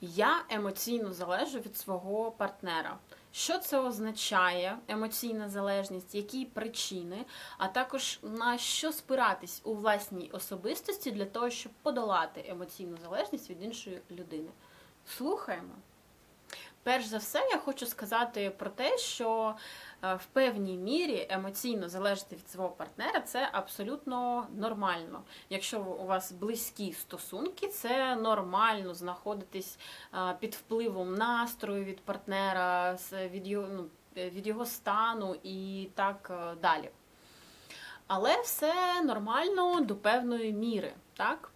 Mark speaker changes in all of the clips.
Speaker 1: Я емоційно залежу від свого партнера. Що це означає емоційна залежність, які причини, а також на що спиратись у власній особистості для того, щоб подолати емоційну залежність від іншої людини. Слухаємо. Перш за все, я хочу сказати про те, що в певній мірі емоційно залежати від свого партнера це абсолютно нормально. Якщо у вас близькі стосунки, це нормально знаходитись е, під впливом настрою від партнера, від його, ну, е, від його стану і так е, далі. Але все нормально до певної міри, так?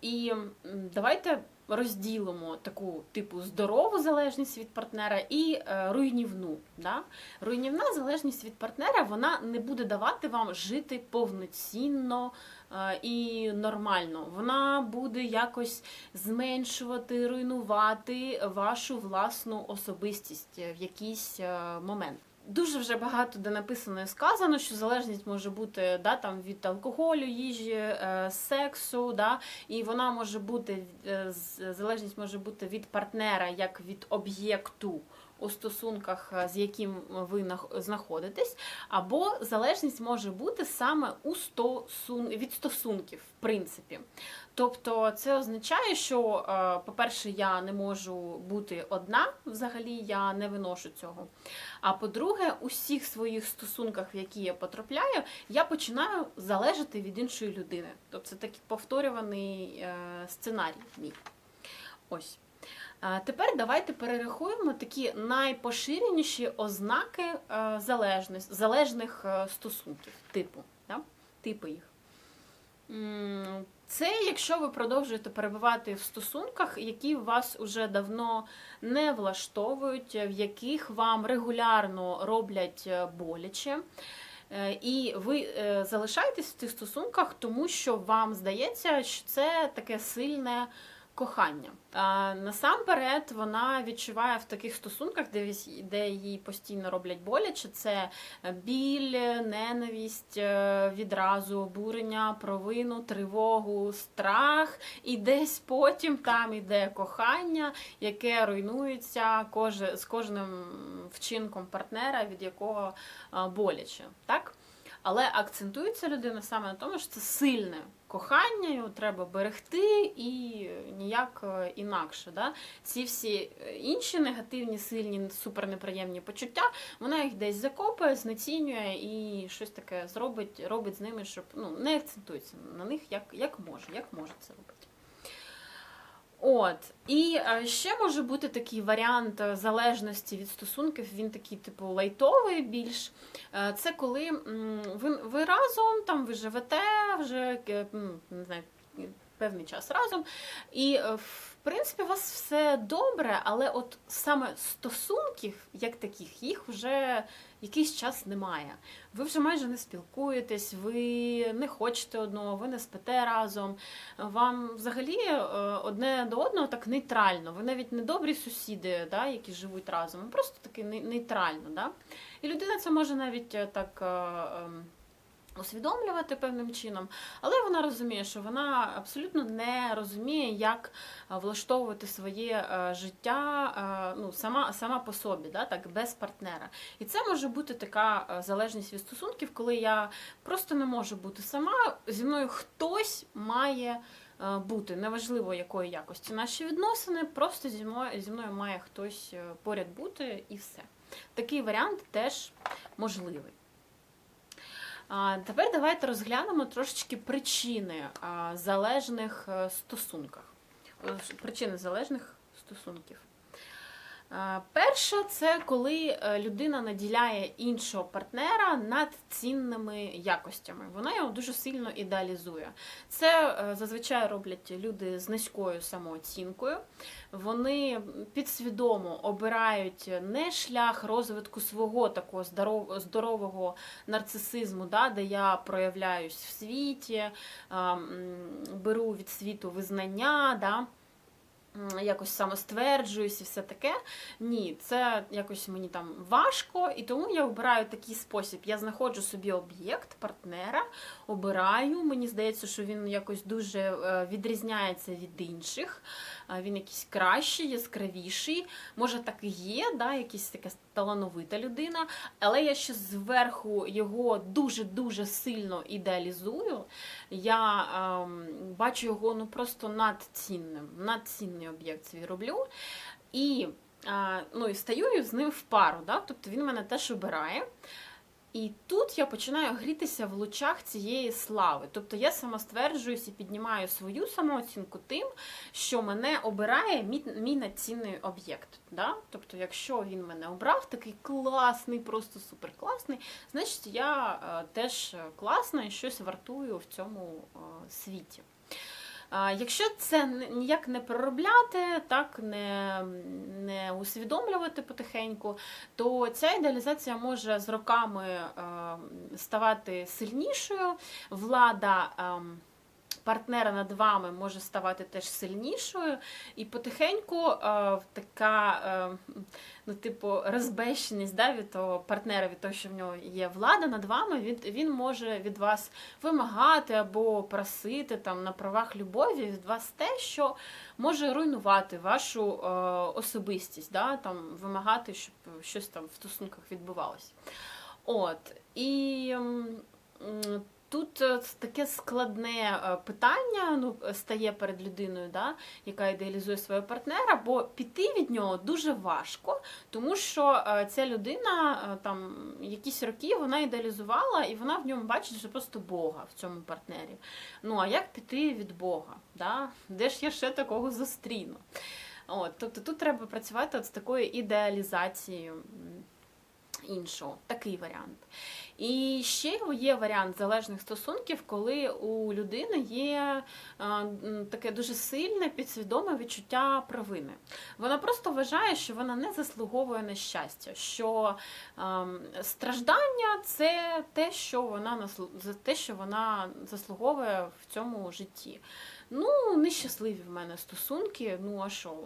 Speaker 1: І давайте розділимо таку типу здорову залежність від партнера і е, руйнівну. Да? Руйнівна залежність від партнера вона не буде давати вам жити повноцінно е, і нормально. Вона буде якось зменшувати, руйнувати вашу власну особистість в якийсь е, момент. Дуже вже багато де написано і сказано, що залежність може бути да, там, від алкоголю, їжі, е, сексу, да, і вона може бути е, залежність може бути від партнера як від об'єкту у стосунках, е, з яким ви знаходитесь, або залежність може бути саме у стосун... від стосунків, в принципі. Тобто це означає, що, е, по-перше, я не можу бути одна, взагалі я не виношу цього. А по-друге, у всіх своїх стосунках, в які я потрапляю, я починаю залежати від іншої людини. Тобто це такий повторюваний е, сценарій мій. Ось. Тепер давайте перерахуємо такі найпоширеніші ознаки е, залежних е, стосунків, типу, да? типи їх. Це якщо ви продовжуєте перебувати в стосунках, які вас уже давно не влаштовують, в яких вам регулярно роблять е, боляче. І ви залишаєтесь в цих стосунках, тому що вам здається, що це таке сильне кохання. А насамперед вона відчуває в таких стосунках, де, де їй постійно роблять боляче, це біль, ненависть, е, відразу обурення, провину, тривогу, страх, і десь потім там іде кохання, яке руйнується коже- з кожним вчинком партнера, від якого боляче. Так? Але акцентується людина саме на тому, що це сильне кохання, його треба берегти і ніяк е, інакше. Да? Ці всі е, інші негативні, сильні, супернеприємні почуття, вона їх десь закопує, знецінює і щось таке зробить, робить з ними, щоб ну, не акцентується на них як, як може, як може це робити. От, і е, ще може бути такий варіант е, залежності від стосунків, він такий, типу, лайтовий більш. Е, Це коли ви, ви разом, там ви живете вже не знаю, певний час разом. І, е, принципі, у вас все добре, але от саме стосунків, як таких, їх вже якийсь час немає. Ви вже майже не спілкуєтесь, ви не хочете одного, ви не спите разом. Вам взагалі е, одне до одного так нейтрально. Ви навіть не добрі сусіди, да, які живуть разом, просто таки ней- нейтрально. Да? І людина це може навіть е, так. Усвідомлювати певним чином, але вона розуміє, що вона абсолютно не розуміє, як е, влаштовувати своє е, життя е, ну, сама, сама по собі, да, так, без партнера. І це може бути така залежність від стосунків, коли я просто не можу бути сама, зі мною хтось має бути, неважливо якої якості наші відносини, просто зі мною, зі мною має хтось поряд бути і все. Такий варіант теж можливий. Тепер давайте розглянемо трошечки причини залежних стосунків. Е, Причини залежних стосунків. Е, Перше, це коли е, людина наділяє іншого партнера над цінними якостями. Вона його дуже сильно ідеалізує. Це е, зазвичай роблять люди з низькою самооцінкою. Вони підсвідомо обирають не шлях розвитку свого такого здорового нарцисизму, да, де я проявляюсь в світі, беру від світу визнання. Да, якось самостверджуюсь і все таке. Ні, це якось мені там важко, і тому я обираю такий спосіб. Я знаходжу собі об'єкт, партнера, обираю. Мені здається, що він якось дуже е, відрізняється від інших. Він якийсь кращий, яскравіший. Може, так і є, да, якась така талановита людина, але я ще зверху його дуже-дуже сильно ідеалізую. Я ем, бачу його ну просто надцінним, надцінний об'єкт свій роблю. І, ну, і стаю з ним в пару, да? тобто він мене теж обирає. І тут я починаю грітися в лучах цієї слави. Тобто я самостверджуюсь і піднімаю свою самооцінку тим, що мене обирає мій, мій націнний об'єкт. Да? Тобто, якщо він мене обрав, такий класний, просто суперкласний, значить я е, теж класна і щось вартую в цьому е, світі. Якщо це ніяк не проробляти, так не, не усвідомлювати потихеньку, то ця ідеалізація може з роками е, ставати сильнішою. Влада ем, партнера над вами може ставати теж сильнішою, і потихеньку е, така, е, ну, типу, розбещеність да, від того партнера, від того, що в нього є влада над вами, він, він може від вас вимагати або просити там на правах любові від вас те, що може руйнувати вашу е, особистість, да, там, вимагати, щоб щось там в стосунках відбувалося. От. І тут е, таке складне е, питання ну, стає перед людиною, да, яка ідеалізує свого партнера, бо піти від нього дуже важко, тому що е, ця людина там якісь роки вона ідеалізувала, і вона в ньому бачить вже просто Бога в цьому партнері. Ну а як піти від Бога? Да? Де ж я ще такого зустріну? От, тобто тут треба працювати от з такою ідеалізацією іншого, такий варіант. І ще є варіант залежних стосунків, коли у людини є е, таке дуже сильне підсвідоме відчуття провини. Вона просто вважає, що вона не заслуговує на щастя, що ем, страждання це те, що вона те, що вона заслуговує в цьому житті. Ну, нещасливі в мене стосунки. Ну а що?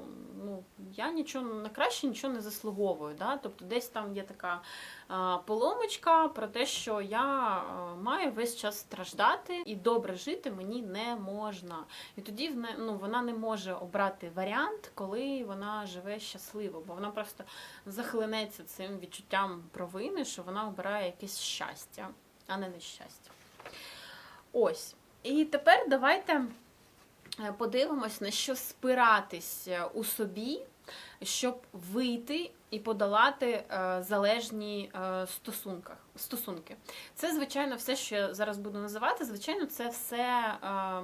Speaker 1: Ну я нічого на краще нічого не заслуговую. Да? Тобто, десь там є така а, поломочка про те, що я а, маю весь час страждати і добре жити мені не можна. І тоді в ну, вона не може обрати варіант, коли вона живе щасливо, бо вона просто захлинеться цим відчуттям провини, що вона обирає якесь щастя, а не нещастя. Ось. І тепер давайте подивимось, на що спиратись е, у собі, щоб вийти і подолати е, залежні е, стосунки. Це, звичайно, все, що я зараз буду називати, звичайно, це все. Е,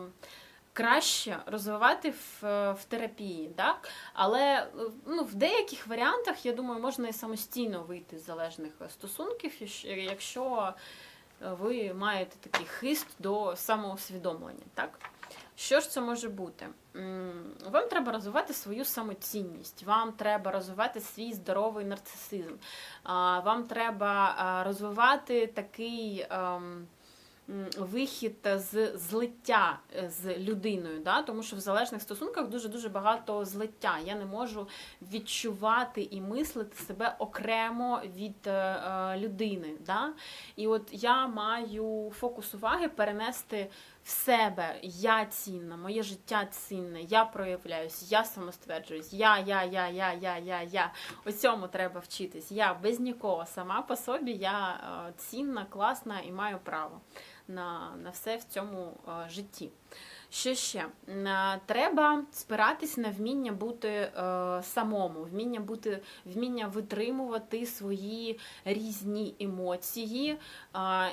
Speaker 1: Краще розвивати в, е, в терапії, так? але е, ну, в деяких варіантах, я думаю, можна і самостійно вийти з залежних е, стосунків, якщо- е, ви маєте такий хист до самоусвідомлення. Так? Що ж це може бути? Вам треба розвивати свою самоцінність, вам треба розвивати свій здоровий нарцисизм, вам треба розвивати такий. Вихід з злиття е, з людиною, да? тому що в залежних стосунках дуже дуже багато злиття. Я не можу відчувати і мислити себе окремо від е, е, людини. Да? І от я маю фокус уваги перенести в себе. Я цінна, моє життя цінне, я проявляюсь, я самостверджуюсь, я, я, я, я, я, я, я. У цьому треба вчитись. Я без нікого сама по собі, я цінна, класна і маю право на, на все в цьому е, житті. Що ще? Е, Треба спиратись на вміння бути е, самому, вміння бути, вміння витримувати свої різні емоції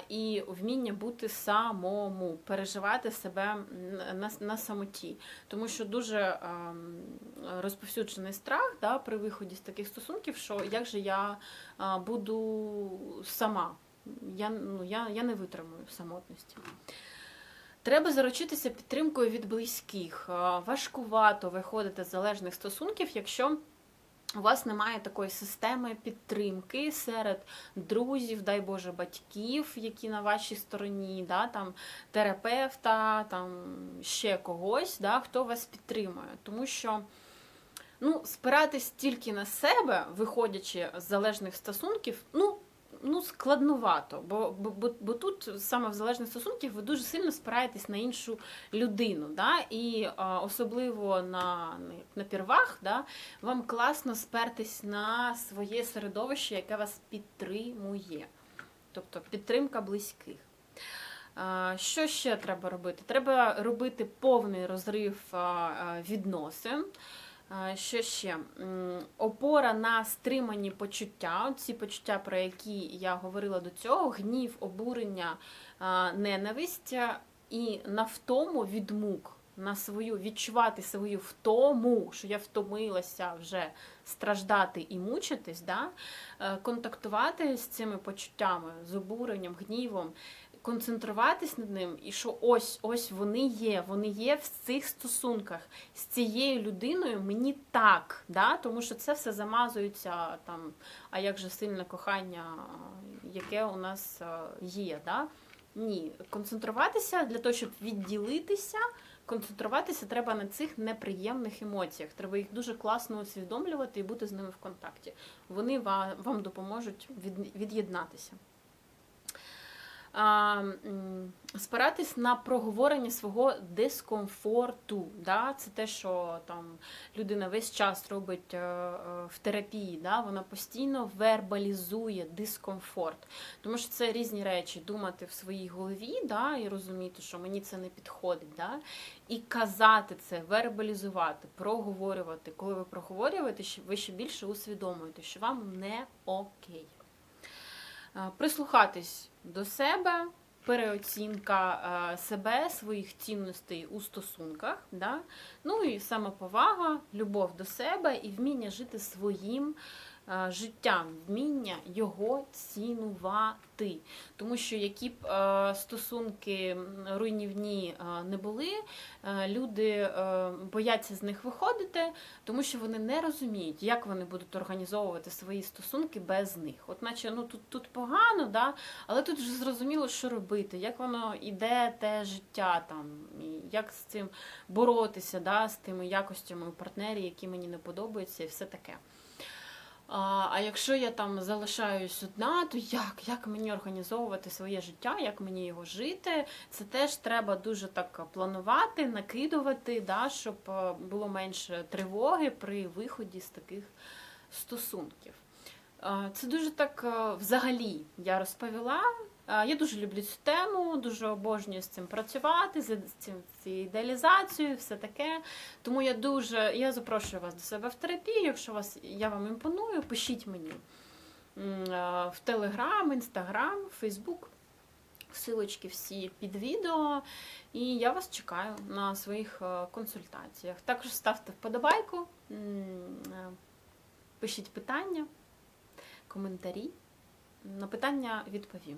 Speaker 1: і вміння бути самому, переживати себе на, на самоті. Тому що дуже розповсюджений страх да, при виході з таких стосунків, що як же я буду сама. Я, ну, я, я не витримую самотності. Треба заручитися підтримкою від близьких. Важкувато виходити з залежних стосунків, якщо у вас немає такої системи підтримки серед друзів, дай Боже, батьків, які на вашій стороні, да, там, терапевта, там, ще когось, да, хто вас підтримує. Тому що Ну, спиратись тільки на себе, виходячи з залежних стосунків, ну. Ну, складнувато, бо, бо, бо, тут саме в залежних стосунків ви дуже сильно спираєтесь на іншу людину. Да? І а, особливо на, на первах, да, вам класно спертись на своє середовище, яке вас підтримує. Тобто підтримка близьких. Що ще треба робити? Треба робити повний розрив відносин. Що ще? Опора на стримані почуття, ці почуття, про які я говорила до цього: гнів, обурення, ненависть і на втому від мук, на свою відчувати свою втому, що я втомилася вже страждати і мучитись, да? Е, контактувати з цими почуттями, з обуренням, гнівом, концентруватись над ним, і що ось ось вони є, вони є в цих стосунках з цією людиною. Мені так, да? тому що це все замазується там. А як же сильне кохання, яке у нас е, є? Да? Ні, концентруватися для того, щоб відділитися. Концентруватися треба на цих неприємних емоціях. Треба їх дуже класно усвідомлювати і бути з ними в контакті. Вони ва- вам допоможуть від- від'єднатися. Спиратись на проговорення свого дискомфорту. Да? Це те, що там людина весь час робить е, е, в терапії. Да? Вона постійно вербалізує дискомфорт. Тому що це різні речі думати в своїй голові, да? і розуміти, що мені це не підходить. Да? І казати це, вербалізувати, проговорювати. Коли ви проговорюєте, ви ще більше усвідомлюєте, що вам не окей. Е, Прислухатись до себе, переоцінка е, себе, своїх цінностей у стосунках, да? ну і самоповага, любов до себе і вміння жити своїм е, життям, вміння його цінувати. Тому що які б е, стосунки руйнівні е, не були, люди бояться з них виходити, тому що вони не розуміють, як вони будуть організовувати свої стосунки без них. От наче ну тут, тут погано, да? але тут вже зрозуміло, що робити, як воно іде те життя там, як з цим боротися, да? з тими якостями у партнері, які мені не подобаються, і все таке. А, а якщо я там залишаюсь одна, то як? Як мені організовувати своє життя, як мені його жити? Це теж треба дуже так планувати, накидувати, да, щоб е, було менше тривоги при виході з таких стосунків. Е, Це дуже так е, взагалі я розповіла. Е, Я дуже люблю цю тему, дуже обожнюю з цим працювати, з цим цією ідеалізацією, все таке. Тому я дуже я запрошую вас до себе в терапію. Якщо вас я вам імпоную, пишіть мені е, в Телеграм, Інстаграм, Фейсбук. Силочки всі під відео, і я вас чекаю на своїх е, консультаціях. Також ставте вподобайку, пишіть питання, коментарі. На питання відповім.